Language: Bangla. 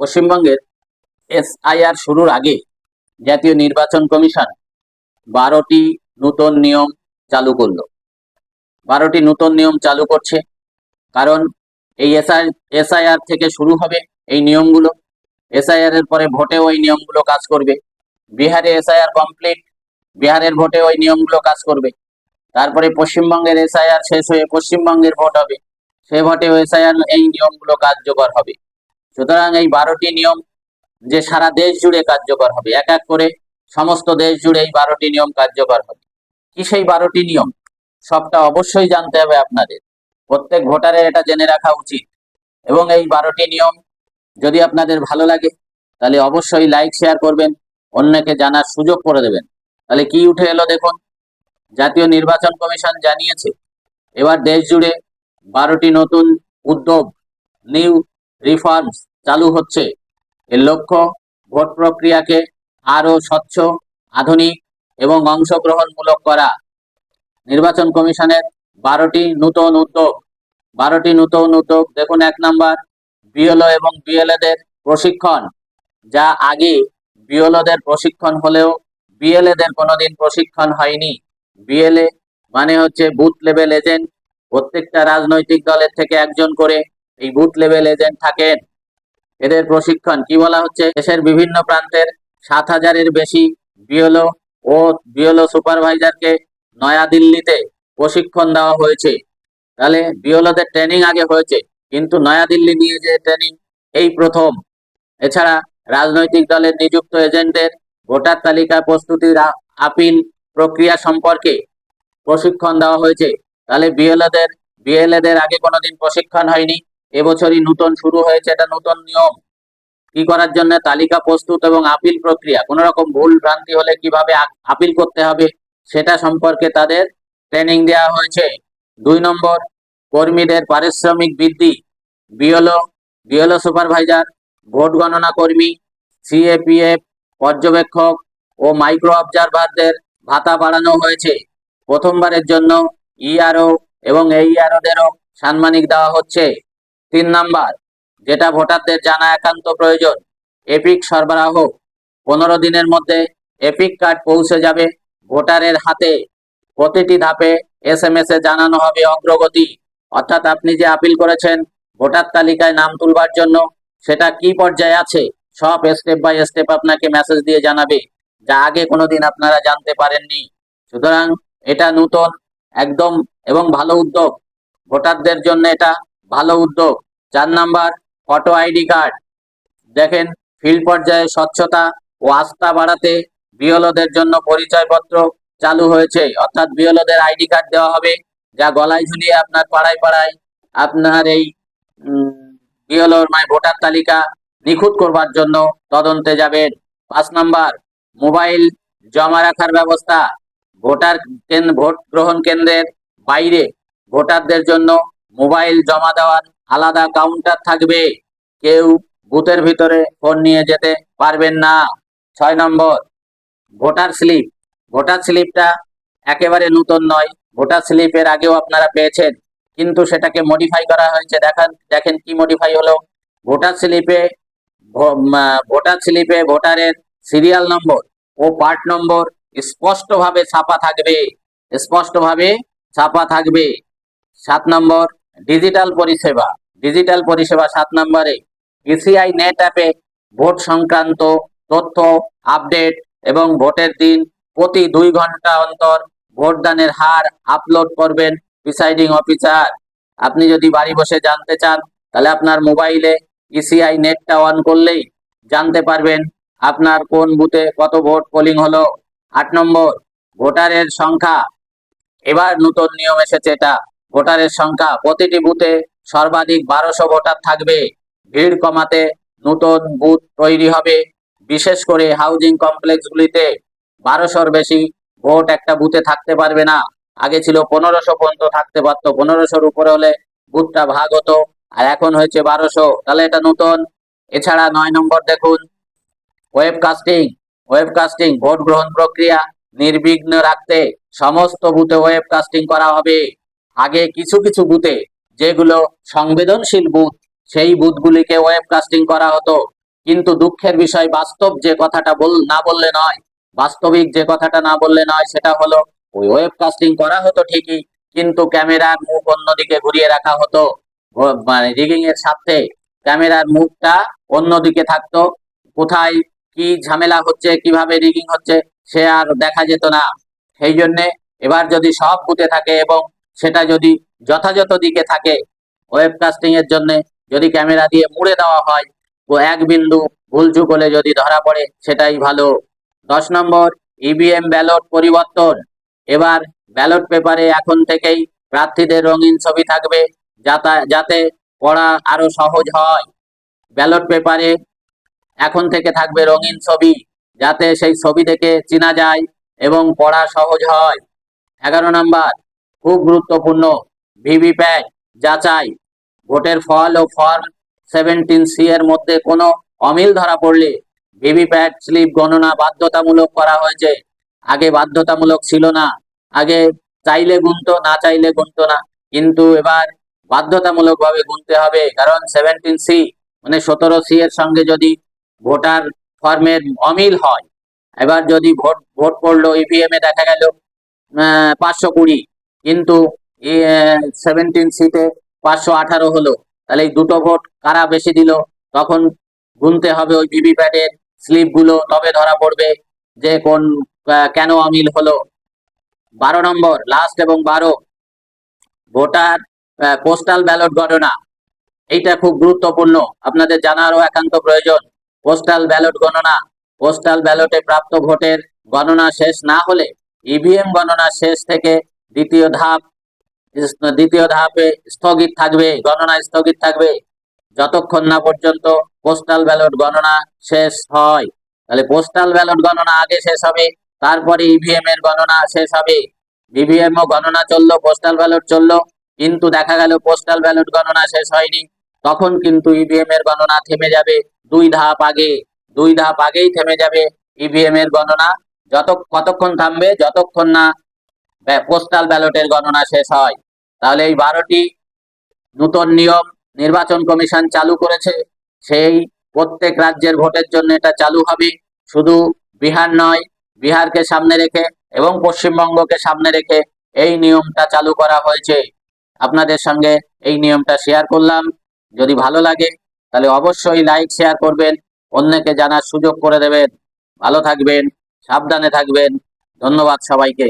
পশ্চিমবঙ্গের এসআইআর শুরুর আগে জাতীয় নির্বাচন কমিশন বারোটি নতুন নিয়ম চালু করল। বারোটি নতুন নিয়ম চালু করছে, কারণ এই এসআই, এসআইআর থেকে শুরু হবে এই নিয়মগুলো। এসআইআর এর পরে ভোটেও ওই নিয়মগুলো কাজ করবে। বিহারে এসআইআর কমপ্লিট, বিহারের ভোটে ওই নিয়মগুলো কাজ করবে। তারপরে পশ্চিমবঙ্গের এসআইআর শেষ হয়ে পশ্চিমবঙ্গের ভোট হবে। সে ভোটেও এসআইআর, এই নিয়মগুলো কার্যকর হবে। সুতরাং এই বারোটি নিয়ম যে সারা দেশ জুড়ে কার্যকর হবে, এক এক করে সমস্ত দেশ জুড়ে এই বারোটি নিয়ম কার্যকর হবে। কি সেই বারোটি নিয়ম? সবটা অবশ্যই জানতে হবে আপনাদের। প্রত্যেক ভোটারের এটা জেনে রাখা উচিত। এবং এই বারোটি নিয়ম যদি আপনাদের ভালো লাগে, তাহলে অবশ্যই লাইক, শেয়ার করবেন, অন্যকে জানার সুযোগ করে দেবেন। তাহলে কি উঠে এলো দেখুন, জাতীয় নির্বাচন কমিশন জানিয়েছে, এবার দেশ জুড়ে বারোটি নতুন উদ্যোগ নিউ রিফর্মস চালু হচ্ছে। এর লক্ষ্য ভোট প্রক্রিয়াকে আরও স্বচ্ছ, আধুনিক এবং অংশগ্রহণমূলক করা। নির্বাচন কমিশনের বারোটি নূতন উদ্যোগ। বারোটি নূতন উদ্যোগ, দেখুন এক নাম্বার, বিএলও এবং বিএলএদের প্রশিক্ষণ। যা আগে বিএলওদের প্রশিক্ষণ হলেও বিএলএদের কোনোদিন প্রশিক্ষণ হয়নি। বিএলএ মানে হচ্ছে বুথ লেভেল এজেন্ট। প্রত্যেকটা রাজনৈতিক দলের থেকে একজন করে এই বুথ লেভেল এজেন্ট থাকেন। এদের প্রশিক্ষণ কি বলা হচ্ছে? দেশের বিভিন্ন প্রান্তের সাত হাজারের বেশি বিএলও ও বিএলও সুপারভাইজারকে নয়াদিল্লিতে প্রশিক্ষণ দেওয়া হয়েছে। তাহলে বিএলওদের ট্রেনিং আগে হয়েছে, কিন্তু নয়াদিল্লি নিয়ে যে ট্রেনিং, এই প্রথম। এছাড়া রাজনৈতিক দলের নিযুক্ত এজেন্টদের ভোটার তালিকা প্রস্তুতির আপিল প্রক্রিয়া সম্পর্কে প্রশিক্ষণ দেওয়া হয়েছে। তাহলে বিএলএদের বিএলএদের আগে কোনোদিন প্রশিক্ষণ হয়নি। এবছরই নতুন শুরু হয়েছে এটা নতুন নিয়ম। কি করার জন্য তালিকা প্রস্তুত এবং আপিল প্রক্রিয়া, কোনো রকম ভুল ভ্রান্তি হলে কীভাবে আপিল করতে হবে সেটা সম্পর্কে তাদের ট্রেনিং দেওয়া হয়েছে। দুই নম্বর, কর্মীদের পারিশ্রমিক বৃদ্ধি, বিএলও বিএলও সুপারভাইজার, ভোট গণনা কর্মী, সিএপিএফ, পর্যবেক্ষক ও মাইক্রো অবজারভারদের ভাতা বাড়ানো হয়েছে। প্রথমবারের জন্য ইআরও এবং এইআরওদেরও সাম্মানিক দেওয়া হচ্ছে। তিন নাম্বার, যেটা ভোটারদের জানা একান্ত প্রয়োজন, এপিক সরবরাহ। পনেরো দিনের মধ্যে এপিক কার্ড পৌঁছে যাবে ভোটারের হাতে। প্রতিটি ধাপে এস এম এস এ জানানো হবে অগ্রগতি। অর্থাৎ আপনি যে আপিল করেছেন, ভোটার তালিকায় নাম তুলবার জন্য, সেটা কি পর্যায়ে আছে, সব স্টেপ বাই স্টেপ আপনাকে মেসেজ দিয়ে জানাবে, যা আগে কোনোদিন আপনারা জানতে পারেননি। সুতরাং এটা নতুন, একদম এবং ভালো উদ্যোগ। ভোটারদের জন্য এটা ভালো উদ্যোগ। চার নাম্বার ফটো আইডি কার্ড দেখেন ফিল্ড পর্যায়ে স্বচ্ছতা ও আস্থা বাড়াতে বিএলওদের জন্য পরিচয়পত্র চালু হয়েছে। অর্থাৎ বিএলওদের আইডি কার্ড দেওয়া হবে, যা গলায় ঝুলিয়ে আপনার পাড়ায় পাড়ায় আপনার এই বিএলওর মানে ভোটার তালিকা নিখুঁত করবার জন্য তদন্তে যাবেন। পাঁচ নাম্বার, মোবাইল জমা রাখার ব্যবস্থা। ভোটার ভোট গ্রহণ কেন্দ্রের বাইরে ভোটারদের জন্য মোবাইল জমা দেওয়ার আলাদা কাউন্টার থাকবে। কেউ বুথের ভিতরে ফোন নিয়ে যেতে পারবেন না। ছয় নম্বর ভোটার স্লিপ ভোটার স্লিপটা একেবারে নতুন নয়। ভোটার স্লিপের আগেও আপনারা পেয়েছেন, কিন্তু সেটাকে মডিফাই করা হয়েছে। দেখান, দেখেন কি মডিফাই হলো। ভোটার স্লিপে ভোটার স্লিপে ভোটারের সিরিয়াল নম্বর ও পার্ট নম্বর স্পষ্টভাবে ছাপা থাকবে। স্পষ্টভাবে ছাপা থাকবে। সাত নম্বর ডিজিটাল পরিষেবা ডিজিটাল পরিষেবা সাত নম্বরে ইসিআই নেট অ্যাপে ভোট সংক্রান্ত তথ্য আপডেট এবং ভোটের দিন প্রতি দুই ঘণ্টা অন্তর ভোটদানের হার আপলোড করবেন প্রিসাইডিং অফিসার আপনি যদি বাড়ি বসে জানতে চান, তাহলে আপনার মোবাইলে ইসিআই নেটটা অন করলেই জানতে পারবেন আপনার কোন বুথে কত ভোট পোলিং হলো। আট নম্বর, ভোটারের সংখ্যা। এবার নতুন নিয়ম এসেছে এটা। ভোটারের সংখ্যা প্রতিটি বুথে সর্বাধিক বারোশো ভোটার থাকবে। ভিড় কমাতে নতুন বুথ তৈরি হবে। বিশেষ করে হাউজিং কমপ্লেক্সগুলিতে বারোশোর বেশি ভোট একটা বুথে থাকতে পারবে না। আগে ছিল পনেরোশো পর্যন্ত থাকতে পারতো। পনেরোশোর উপরে হলে বুথটা ভাগ হতো আর এখন হয়েছে বারোশো। তাহলে এটা নতুন। এছাড়া নয় নম্বর দেখুন। ওয়েবকাস্টিং ওয়েবকাস্টিং ভোট গ্রহণ প্রক্রিয়া নির্বিঘ্ন রাখতে সমস্ত বুথে ওয়েবকাস্টিং করা হবে। আগে কিছু কিছু বুথে যেগুলো সংবেদনশীল বুথ, সেই বুথগুলিকে ওয়েবকাস্টিং করা হতো। কিন্তু দুঃখের বিষয়, বাস্তব যে কথাটা বল, না বললে নয়, বাস্তবিক যে কথাটা না বললে নয়, সেটা হলো ওই ওয়েবকাস্টিং করা হতো ঠিকই, কিন্তু ক্যামেরার মুখ অন্যদিকে ঘুরিয়ে রাখা হতো। মানে রিগিং এর সাথে ক্যামেরার মুখটা অন্যদিকে থাকতো। কোথায় কি ঝামেলা হচ্ছে, কীভাবে রিগিং হচ্ছে, সে আর দেখা যেত না। সেই জন্যে এবার যদি সব বুথে থাকে এবং সেটা যদি যথাযথ দিকে থাকে ওয়েবকাস্টিং এর জন্য যদি ক্যামেরা দিয়ে মুড়ে দেওয়া হয় ও এক বিন্দু ভুলচুক হলে যদি ধরা পড়ে, সেটাই ভালো। দশ নম্বর ইভিএম ব্যালট পরিবর্তন। এবার ব্যালট পেপারে এখন থেকেই প্রার্থীদের রঙিন ছবি থাকবে, যাতা- পড়া আরও সহজ হয়। ব্যালট পেপারে এখন থেকে থাকবে রঙিন ছবি, যাতে সেই ছবি দেখে চেনা যায় এবং পড়া সহজ হয়। এগারো নাম্বার খুব গুরুত্বপূর্ণ ভিভিপ্যাট যাচাই। ভোটের ফল ও ফর্ম সেভেন্টিন সি এর মধ্যে কোনো অমিল ধরা পড়লে ভিভিপ্যাট স্লিপ গণনা বাধ্যতামূলক করা হয়েছে। আগে বাধ্যতামূলক ছিল না। আগে চাইলে গুনতো, না চাইলে গুনতো না। কিন্তু এবার বাধ্যতামূলক ভাবে গুনতে হবে। কারণ সেভেন্টিন সি মানে সতেরো সি এর সঙ্গে যদি ভোটার ফর্মের অমিল হয়, এবার যদি ভোট ভোট পড়ল ইভিএম এ দেখা গেল পাঁচশো কুড়ি। কিন্তু সেভেন্টিন সিতে পাঁচশো আঠারো হলো। তাহলে এই দুটো ভোট কারা বেশি দিল? তখন গুনতে হবে ওই ভিভিপ্যাটের স্লিপগুলো, তবে ধরা পড়বে যে কোন কেন অমিল হলো। বারো নম্বর লাস্ট এবং বারো, ভোটার পোস্টাল ব্যালট গণনা। এইটা খুব গুরুত্বপূর্ণ। আপনাদের জানারও একান্ত প্রয়োজন। পোস্টাল ব্যালট গণনা পোস্টাল ব্যালটে প্রাপ্ত ভোটের গণনা শেষ না হলে ইভিএম গণনা শেষ থেকে দ্বিতীয় ধাপ, দ্বিতীয় ধাপে স্থগিত থাকবে, গণনা স্থগিত থাকবে। যতক্ষণ না পর্যন্ত পোস্টাল ব্যালট গণনা শেষ হয়, তাহলে পোস্টাল ব্যালট গণনা আগে শেষ হবে, তারপরে ইভিএম এর গণনা শেষ হবে। ইভিএম ও গণনা চলল পোস্টাল ব্যালট চলল, কিন্তু দেখা গেল পোস্টাল ব্যালট গণনা শেষ হয়নি। তখন কিন্তু ইভিএম এর গণনা থেমে যাবে দুই ধাপ আগে, দুই ধাপ আগেই থেমে যাবে ইভিএম এর গণনা। যত, কতক্ষণ থামবে, যতক্ষণ না পোস্টাল ব্যালটের গণনা শেষ হয়। তাহলে এই বারোটি নতুন নিয়ম নির্বাচন কমিশন চালু করেছে। সেই প্রত্যেক রাজ্যের ভোটের জন্য এটা চালু হবে। শুধু বিহার নয়, বিহারকে সামনে রেখে এবং পশ্চিমবঙ্গকে সামনে রেখে এই নিয়মটা চালু করা হয়েছে। আপনাদের সঙ্গে এই নিয়মটা শেয়ার করলাম। যদি ভালো লাগে, তাহলে অবশ্যই লাইক শেয়ার করবেন। অন্যকে জানার সুযোগ করে দেবেন। ভালো থাকবেন, সাবধানে থাকবেন। ধন্যবাদ সবাইকে।